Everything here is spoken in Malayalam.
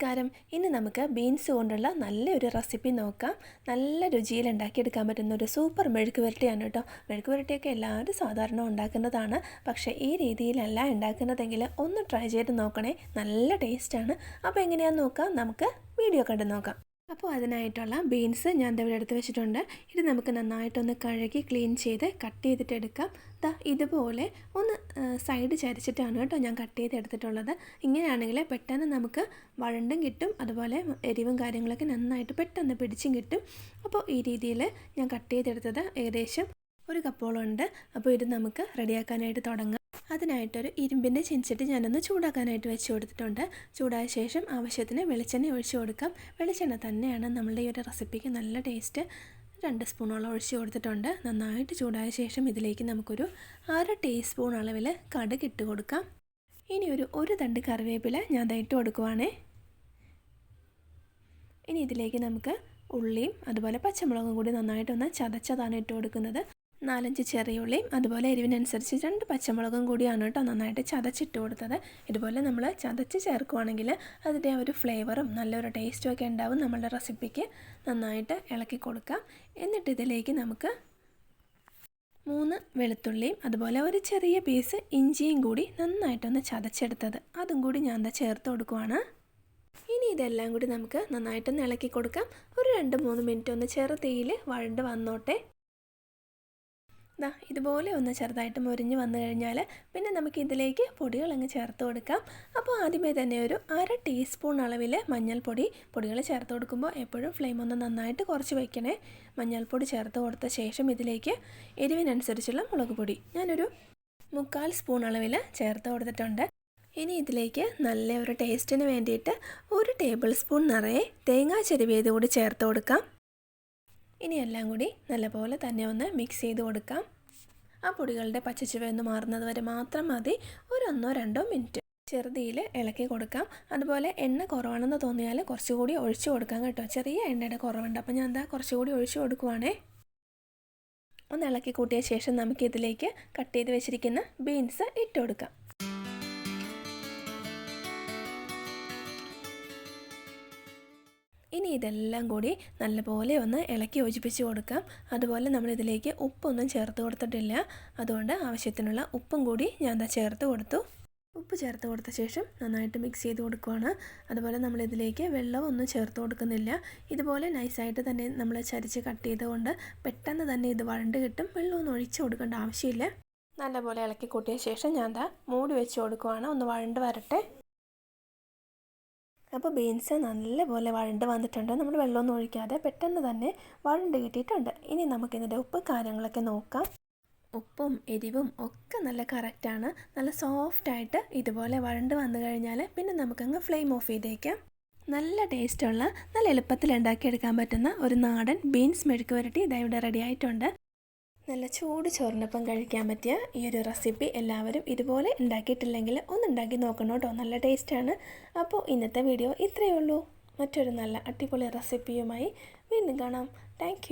നമസ്കാരം. ഇന്ന് നമുക്ക് ബീൻസ് കൊണ്ടുള്ള നല്ലൊരു റെസിപ്പി നോക്കാം. നല്ല രുചിയിൽ ഉണ്ടാക്കിയെടുക്കാൻ പറ്റുന്ന ഒരു സൂപ്പർ മെഴുക്ക് പുരട്ടിയാണ് കേട്ടോ. മെഴുക്ക് പുരട്ടിയൊക്കെ എല്ലാവരും സാധാരണ ഉണ്ടാക്കുന്നതാണ്. പക്ഷേ ഈ രീതിയിലല്ല ഉണ്ടാക്കുന്നതെങ്കിൽ ഒന്ന് ട്രൈ ചെയ്ത് നോക്കണേ. നല്ല ടേസ്റ്റാണ് അപ്പോൾ എങ്ങനെയാണെന്ന് നോക്കാം. നമുക്ക് വീഡിയോ കണ്ട് നോക്കാം. അപ്പോൾ അതിനായിട്ടുള്ള ബീൻസ് ഞാൻ ഇവിടെ എടുത്ത് വെച്ചിട്ടുണ്ട്. ഇത് നമുക്ക് നന്നായിട്ടൊന്ന് കഴുകി ക്ലീൻ ചെയ്ത് കട്ട് ചെയ്തിട്ട് എടുക്കാം. ദാ ഇതുപോലെ ഒന്ന് സൈഡ് ചരിച്ചിട്ടാണ് കേട്ടോ ഞാൻ കട്ട് ചെയ്ത് എടുത്തിട്ടുള്ളത്. ഇങ്ങനെയാണെങ്കിൽ പെട്ടെന്ന് നമുക്ക് വഴണ്ടും കിട്ടും അതുപോലെ എരിവും കാര്യങ്ങളൊക്കെ നന്നായിട്ട് പെട്ടെന്ന് പിടിച്ചും കിട്ടും. അപ്പോൾ ഈ രീതിയിൽ ഞാൻ കട്ട് ചെയ്തെടുത്തത് ഏകദേശം ഒരു കപ്പോളുണ്ട് അപ്പോൾ ഇത് നമുക്ക് റെഡിയാക്കാനായിട്ട് തുടങ്ങാം. അതിനായിട്ടൊരു ഇരുമ്പിന്റെ ചെഞ്ചട്ട് ഞാനൊന്ന് ചൂടാക്കാനായിട്ട് വെച്ച് കൊടുത്തിട്ടുണ്ട്. ചൂടായ ശേഷം ആവശ്യത്തിന് വെളിച്ചെണ്ണ ഒഴിച്ചു കൊടുക്കാം. വെളിച്ചെണ്ണ തന്നെയാണ് നമ്മളുടെ ഈ ഒരു റെസിപ്പിക്ക് നല്ല ടേസ്റ്റ്. രണ്ട് സ്പൂണോളം ഒഴിച്ചു കൊടുത്തിട്ടുണ്ട്. നന്നായിട്ട് ചൂടായ ശേഷം ഇതിലേക്ക് നമുക്കൊരു അര ടീസ്പൂൺ അളവിൽ കടുക് ഇട്ട് കൊടുക്കാം. ഇനി ഒരു ഒരു തണ്ട് കറിവേപ്പില ഞാൻ ദയിട്ട് കൊടുക്കുവാണേ. ഇനി ഇതിലേക്ക് നമുക്ക് ഉള്ളിയും അതുപോലെ പച്ചമുളകും കൂടി നന്നായിട്ടൊന്ന് ചതച്ചതാണ് ഇട്ട് കൊടുക്കുന്നത്. നാലഞ്ച് ചെറിയ ഉള്ളിയും അതുപോലെ എരിവിനനുസരിച്ച് രണ്ട് പച്ചമുളകും കൂടിയാണ് കേട്ടോ നന്നായിട്ട് ചതച്ചിട്ട് കൊടുത്തത്. ഇതുപോലെ നമ്മൾ ചതച്ച് ചേർക്കുവാണെങ്കിൽ അതിന്റെ ഒരു ഫ്ലേവറും നല്ലൊരു ടേസ്റ്റും ഒക്കെ ഉണ്ടാവും നമ്മളുടെ റെസിപ്പിക്ക്. നന്നായിട്ട് ഇളക്കി കൊടുക്കാം. എന്നിട്ട് ഇതിലേക്ക് നമുക്ക് മൂന്ന് വെളുത്തുള്ളിയും അതുപോലെ ഒരു ചെറിയ പീസ് ഇഞ്ചിയും കൂടി നന്നായിട്ടൊന്ന് ചതച്ചെടുത്തത്. അതും കൂടി ഞാൻ എന്താ ചേർത്ത് കൊടുക്കുവാണ്. ഇനി ഇതെല്ലാം കൂടി നമുക്ക് നന്നായിട്ടൊന്ന് ഇളക്കി കൊടുക്കാം. ഒരു രണ്ട് മൂന്ന് മിനിറ്റ് ഒന്ന് ചെറുതീയിൽ വഴണ്ട് വന്നോട്ടെ. ദാ ഇതുപോലെ ഒന്ന് ചെറുതായിട്ട് മുരിഞ്ഞ് വന്നു കഴിഞ്ഞാൽ പിന്നെ നമുക്ക് ഇതിലേക്ക് പൊടികൾ അങ്ങ് ചേർത്ത് കൊടുക്കാം. അപ്പോൾ ആദ്യമേ തന്നെ ഒരു അര ടീസ്പൂൺ അളവിൽ മഞ്ഞൾപ്പൊടി പൊടികൾ ചേർത്ത് കൊടുക്കുമ്പോൾ എപ്പോഴും ഫ്ലെയിം ഒന്ന് നന്നായിട്ട് കുറച്ച് വയ്ക്കണേ. മഞ്ഞൾപ്പൊടി ചേർത്ത് കൊടുത്ത ശേഷം ഇതിലേക്ക് എരിവിനനുസരിച്ചുള്ള മുളക് പൊടി. ഞാനൊരു മുക്കാൽ സ്പൂൺ അളവിൽ ചേർത്ത് കൊടുത്തിട്ടുണ്ട്. ഇനി ഇതിലേക്ക് നല്ല ഒരു ടേസ്റ്റിന് വേണ്ടിയിട്ട് ഒരു ടേബിൾ സ്പൂൺ നിറയെ തേങ്ങാ ചെരുവിയത് കൂടി ചേർത്ത് കൊടുക്കാം. ഇനി എല്ലാം കൂടി നല്ലപോലെ തന്നെ ഒന്ന് മിക്സ് ചെയ്ത് കൊടുക്കാം. ആ പൊടികളുടെ പച്ചച്ചുവയൊന്ന് മാറുന്നത് വരെ മാത്രം മതി. ഒരൊന്നോ രണ്ടോ മിനിറ്റ് ചെറുതിയിൽ ഇളക്കി കൊടുക്കാം. അതുപോലെ എണ്ണ കുറവാണെന്ന് തോന്നിയാൽ കുറച്ചുകൂടി ഒഴിച്ചു കൊടുക്കാം കേട്ടോ. ചെറിയ എണ്ണയുടെ കുറവുണ്ട്. അപ്പോൾ ഞാൻ എന്താ കുറച്ചുകൂടി ഒഴിച്ചു കൊടുക്കുവാണേ. ഒന്ന് ഇളക്കി കൂട്ടിയ ശേഷം നമുക്കിതിലേക്ക് കട്ട് ചെയ്ത് വെച്ചിരിക്കുന്ന ബീൻസ് ഇട്ട് കൊടുക്കാം. ഇനി ഇതെല്ലാം കൂടി നല്ലപോലെ ഒന്ന് ഇളക്കി യോജിപ്പിച്ച് കൊടുക്കാം. അതുപോലെ നമ്മളിതിലേക്ക് ഉപ്പൊന്നും ചേർത്ത് കൊടുത്തിട്ടില്ല. അതുകൊണ്ട് ആവശ്യത്തിനുള്ള ഉപ്പും കൂടി ഞാൻ എന്താ ചേർത്ത് കൊടുത്തു. ഉപ്പ് ചേർത്ത് കൊടുത്ത ശേഷം നന്നായിട്ട് മിക്സ് ചെയ്ത് കൊടുക്കുവാണ്. അതുപോലെ നമ്മളിതിലേക്ക് വെള്ളമൊന്നും ചേർത്ത് കൊടുക്കുന്നില്ല. ഇതുപോലെ നൈസായിട്ട് തന്നെ നമ്മൾ ചരിച്ച് കട്ട് ചെയ്തുകൊണ്ട് പെട്ടെന്ന് തന്നെ ഇത് വഴണ്ട് കിട്ടും. വെള്ളമൊന്നും ഒഴിച്ച് കൊടുക്കേണ്ട ആവശ്യമില്ല. നല്ലപോലെ ഇളക്കി കൂട്ടിയ ശേഷം ഞാൻ ദാ മൂടി വെച്ച് കൊടുക്കുവാണ്. ഒന്ന് വഴണ്ട് വരട്ടെ. അപ്പോൾ ബീൻസ് നല്ലപോലെ വഴണ്ട് വന്നിട്ടുണ്ട്. നമ്മൾ വെള്ളമൊന്നും ഒഴിക്കാതെ പെട്ടെന്ന് തന്നെ വഴണ്ട് കിട്ടിയിട്ടുണ്ട്. ഇനി നമുക്കിതിന്റെ ഉപ്പ് കാര്യങ്ങളൊക്കെ നോക്കാം. ഉപ്പും എരിവും ഒക്കെ നല്ല കറക്റ്റാണ് നല്ല സോഫ്റ്റായിട്ട് ഇതുപോലെ വഴണ്ട് വന്നു കഴിഞ്ഞാൽ പിന്നെ നമുക്കങ്ങ് ഫ്ലെയിം ഓഫ് ചെയ്തേക്കാം. നല്ല ടേസ്റ്റുള്ള നല്ല എളുപ്പത്തിൽ ഉണ്ടാക്കിയെടുക്കാൻ പറ്റുന്ന ഒരു നാടൻ ബീൻസ് മെഴുക്ക് വരട്ടി ഇതായി റെഡി ആയിട്ടുണ്ട്. നല്ല ചൂട് ചോറിനൊപ്പം കഴിക്കാൻ പറ്റിയ ഈ ഒരു റെസിപ്പി എല്ലാവരും ഇതുപോലെ ഉണ്ടാക്കിയിട്ടില്ലെങ്കിൽ ഒന്ന് ഉണ്ടാക്കി നോക്കണം കേട്ടോ. നല്ല ടേസ്റ്റാണ് അപ്പോൾ ഇന്നത്തെ വീഡിയോ ഇത്രയേ ഉള്ളൂ. മറ്റൊരു നല്ല അടിപൊളി റെസിപ്പിയുമായി വീണ്ടും കാണാം. താങ്ക്